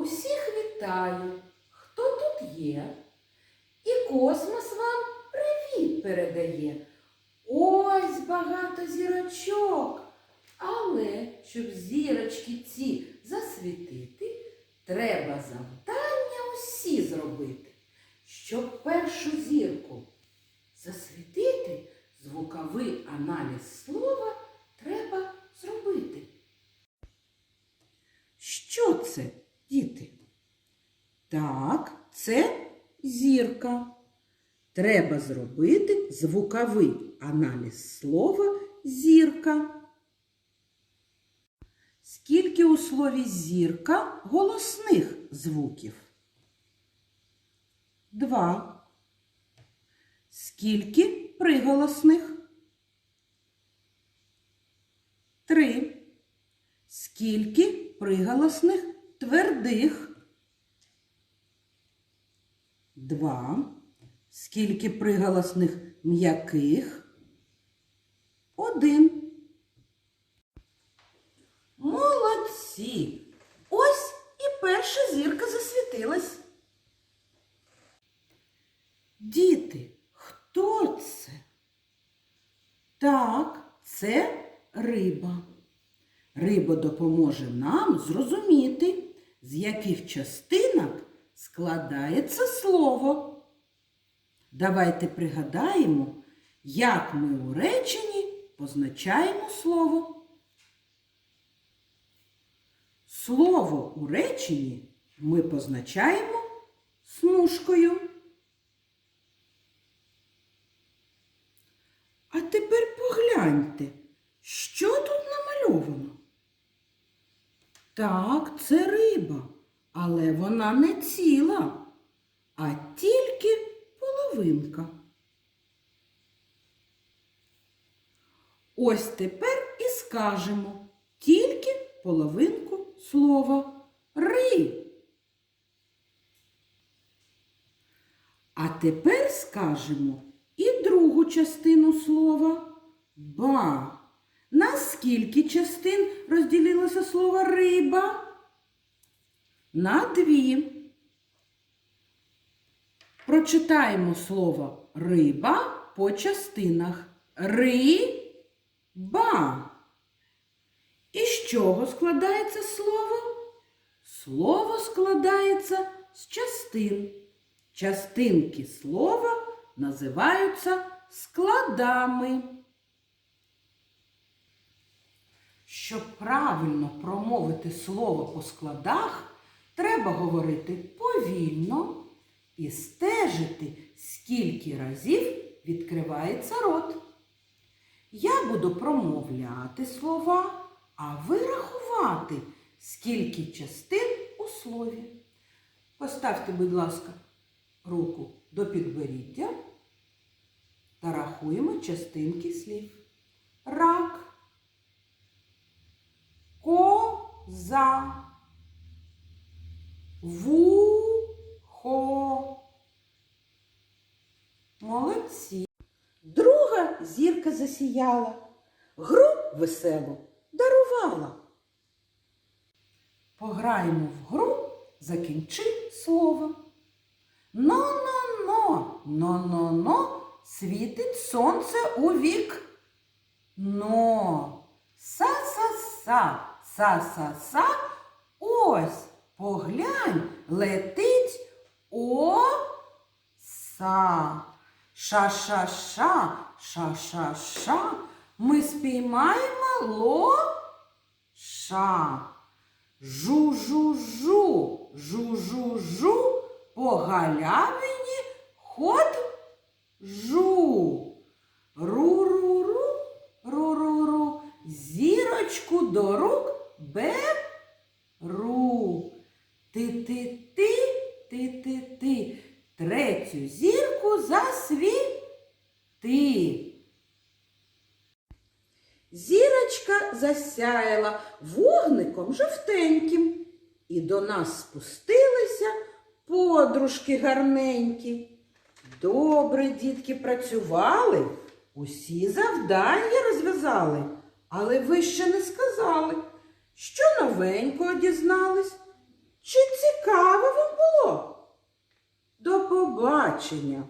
Усіх вітаю, хто тут є. І космос вам привіт передає. Ось багато зірочок. Але щоб зірочки ці засвітити, треба завдання усі зробити. Щоб першу зірку засвітити, звуковий аналіз слова треба зробити. Що це, діти? Так, це зірка. Треба зробити звуковий аналіз слова зірка. Скільки у слові зірка голосних звуків? Два. Скільки приголосних? Три. Скільки приголосних твердих? Два. Скільки приголосних м'яких? Один. Молодці! Ось і перша зірка засвітилась. Діти, хто це? Так, це риба. Риба допоможе нам зрозуміти, з яких частинок складається слово. Давайте пригадаємо, як ми у реченні позначаємо слово. Слово у реченні ми позначаємо смужкою. А тепер погляньте, що тут. Так, це риба, але вона не ціла, а тільки половинка. Ось тепер і скажемо тільки половинку слова ри. А тепер скажемо і другу частину слова ба. Скільки частин розділилося слово риба? На дві. Прочитаємо слово риба по частинах. Ри-ба. І з чого складається слово? Слово складається з частин. Частинки слова називаються складами. Щоб правильно промовити слово по складах, треба говорити повільно і стежити, скільки разів відкривається рот. Я буду промовляти слова, а ви рахувати, скільки частин у слові. Поставте, будь ласка, руку до підборіддя та рахуємо частинки слів. Коза, вухо. Молодці. Друга зірка засіяла, гру веселу дарувала. Пограємо в гру, закінчи слово. Но-но-но, но-но-но, світить сонце у вік. Но, са-са-са, са-са-са, ось поглянь, летить оса. Ша-ша-ша, ша-ша-ша, ми спіймаємо лоша. Жу-жу-жу, жу-жу-жу, по галявині ходжу. Ру-ру-ру, ру-ру-ру, зірочку до рук беру. Ти-ти-ти, ти-ти-ти, третю зірку засвіти. Зірочка засяяла вогником жовтеньким, і до нас спустилися подружки гарненькі. Добре, дітки, працювали, усі завдання розв'язали, але ви ще не сказали, новенького дізнались? Чи цікаво вам було? До побачення!